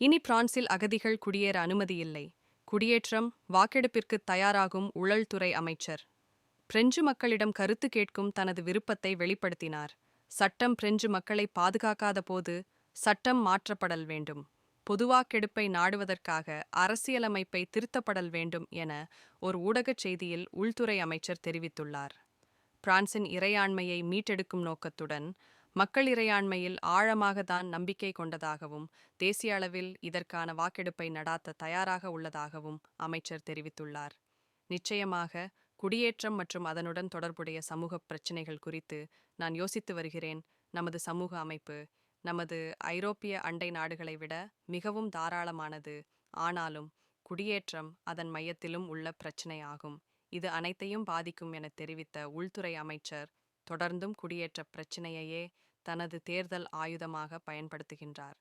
இனி பிரான்சில் அகதிகள் குடியேற அனுமதி இல்லை குடியேற்றம் வாக்கெடுப்பிற்கு தயாராகும் உழல்துறை அமைச்சர். பிரெஞ்சு மக்களிடம் கருத்து கேட்கும் தனது விருப்பத்தை வெளிப்படுத்தினார். சட்டம் பிரெஞ்சு மக்களை பாதுகாக்காத போது சட்டம் மாற்றப்படல் வேண்டும். பொதுவாக்கெடுப்பை நாடுவதற்காக அரசியலமைப்பை திருத்தப்படல் வேண்டும் என ஒரு ஊடகச் செய்தியில் உள்துறை அமைச்சர் தெரிவித்துள்ளார். பிரான்சின் இறையாண்மையை மீட்டெடுக்கும் நோக்கத்துடன் மக்கள் இறையாண்மையில் ஆழமாக தான் நம்பிக்கை கொண்டதாகவும் தேசிய அளவில் இதற்கான வாக்கெடுப்பை நடாத்த தயாராக உள்ளதாகவும் அமைச்சர் தெரிவித்துள்ளார். நிச்சயமாக குடியேற்றம் மற்றும் அதனுடன் தொடர்புடைய சமூக பிரச்சினைகள் குறித்து நான் யோசித்து வருகிறேன். நமது சமூக அமைப்பு நமது ஐரோப்பிய அண்டை நாடுகளை விட மிகவும் தாராளமானது. ஆனாலும் குடியேற்றம் அதன் மையத்திலும் உள்ள பிரச்சினையாகும் இது அனைத்தையும் பாதிக்கும் என தெரிவித்த உள்துறை அமைச்சர் தொடர்ந்தும் குடியேற்ற பிரச்சினையையே தனது தேர்தல் ஆயுதமாக பயன்படுத்துகின்றார்.